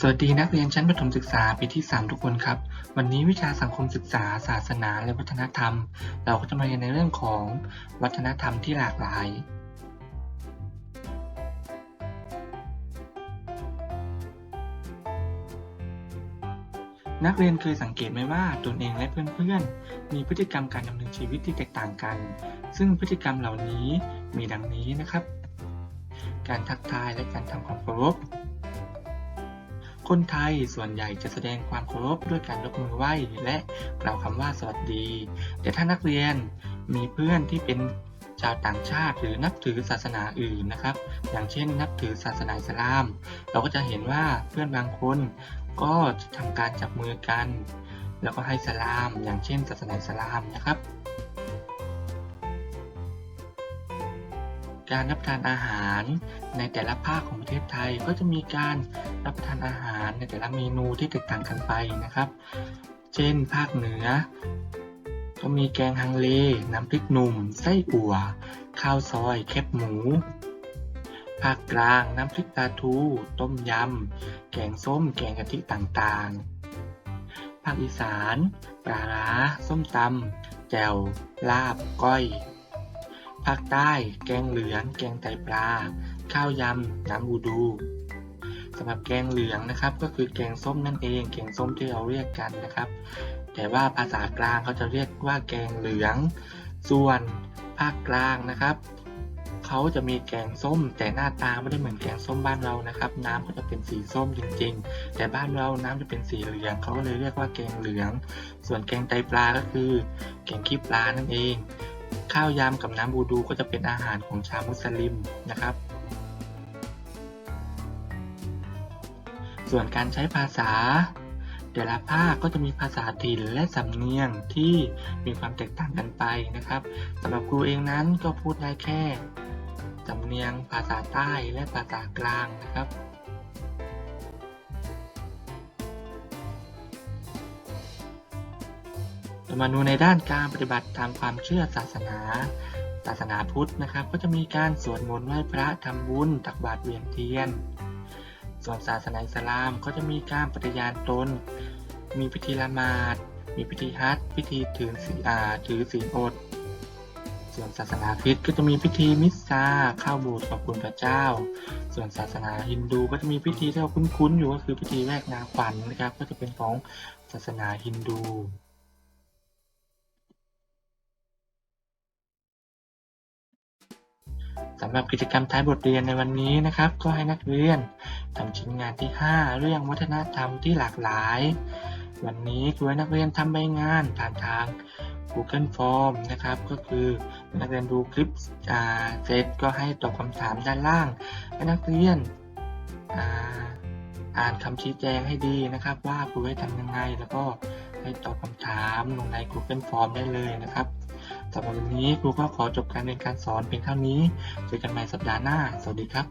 สวัสดีนักเรียนชั้นประถมศึกษาปีที่ 3 ทุกคนครับ วันนี้วิชาสังคมศึกษา ศาสนาและวัฒนธรรม เราก็จะมาเรียนในเรื่องของวัฒนธรรมที่หลากหลาย นักเรียนเคยสังเกตไหมว่าตนเองและเพื่อนๆ มีพฤติกรรมการดำเนินชีวิตที่แตกต่างกัน ซึ่งพฤติกรรมเหล่านี้มีดังนี้นะครับ การทักทายและการทำความเคารพ คนไทยส่วนใหญ่จะแสดงความเคารพด้วยการยกมือไหว้และกล่าวคำว่าสวัสดี แต่ถ้านักเรียนมีเพื่อนที่เป็นชาวต่างชาติหรือนับถือศาสนาอื่นนะครับ อย่างเช่น นับถือศาสนาอิสลาม เราก็จะเห็นว่าเพื่อนบางคนก็จะทำการจับมือกัน แล้วก็ให้สลาม อย่างเช่น ศาสนาอิสลามนะครับ การรับประทานอาหาร ในแต่ละภาคของประเทศไทยก็จะมีการรับประทานอาหารในแต่ละเมนูที่แตกต่างกันไปนะครับ เช่น ภาคเหนือ ก็มีแกงฮังเล น้ำพริกหนุ่ม ไส้อั่ว ข้าวซอย แคบหมู ภาคกลาง น้ำพริกปลาทู ต้มยำ แกงส้ม แกงกะทิต่างๆ ภาคอีสาน ปลาร้า ส้มตำแจ่ว ลาบ ก้อย ภาคใต้ แกงเหลือง แกงไตปลา ข้าวยำน้ำบูดูสำหรับแกงเหลืองนะครับ ก็คือแกงส้มนั่นเอง แกงส้มที่เราเรียกกันนะครับ แต่ว่าภาษากลางเขาจะเรียกว่าแกงเหลือง ส่วนภาคกลางนะครับเขาจะมีแกงส้ม แต่หน้าตาไม่ได้เหมือนแกงส้มบ้านเรานะครับ น้ำก็จะเป็นสีส้มจริง ๆ แต่บ้านเราน้ำจะเป็นสีเหลืองเขาก็เลยเรียกว่าแกงเหลือง ส่วนแกงไตปลาก็คือ แกงขี้ปลานั่นเอง ข้าวยำกับน้ำบูดูก็จะเป็นอาหารของชาวมุสลิมนะครับ ส่วนการใช้ภาษา แต่ละภาคก็จะมีภาษาถิ่นและสำเนียงที่มีความแตกต่างกันไปนะครับสำหรับครูเองนั้นก็พูดได้แค่สำเนียงภาษาใต้และภาษากลางนะครับ เรามาดูในด้านการปฏิบัติตามความเชื่อศาสนา ศาสนาพุทธนะครับ ก็จะมีการสวดมนต์ไหว้พระทำบุญตักบาตรเวียนเทียน ส่วนศาสนาอิสลามก็จะมีการปฏิญาณตน มีพิธีละหมาด มีพิธีฮัจพิธีถือศีลอาถือศีลอด ส่วนศาสนาคริสต์ก็จะมีพิธีมิสซาเข้าโบสถ์ขอบคุณพระเจ้า ส่วนศาสนาฮินดูก็จะมีพิธีที่เราคุ้นๆอยู่ก็คือพิธีแรกนาขวัญนนะครับ ก็จะเป็นของศาสนาฮินดู สำหรับกิจกรรมท้ายบทเรียนในวันนี้นะครับ ก็ให้นักเรียนทำชิ้นงานที่ 5 เรื่องวัฒนธรรมที่หลากหลาย วันนี้ครูให้นักเรียนทำใบงานผ่านทาง Google Form นะครับ ก็คือนักเรียนดูคลิปเสร็จก็ให้ตอบคำถามด้านล่างให้นักเรียนอ่าอ่านคำชี้แจงให้ดีนะครับ ว่าครูให้ทำยังไง แล้วก็ให้ตอบคำถามลงใน Google Form ได้เลยนะครับ สำหรับวันนี้ครูก็ขอจบการเรียนการสอนเพียงเท่านี้ เจอกันใหม่สัปดาห์หน้า สวัสดีครับ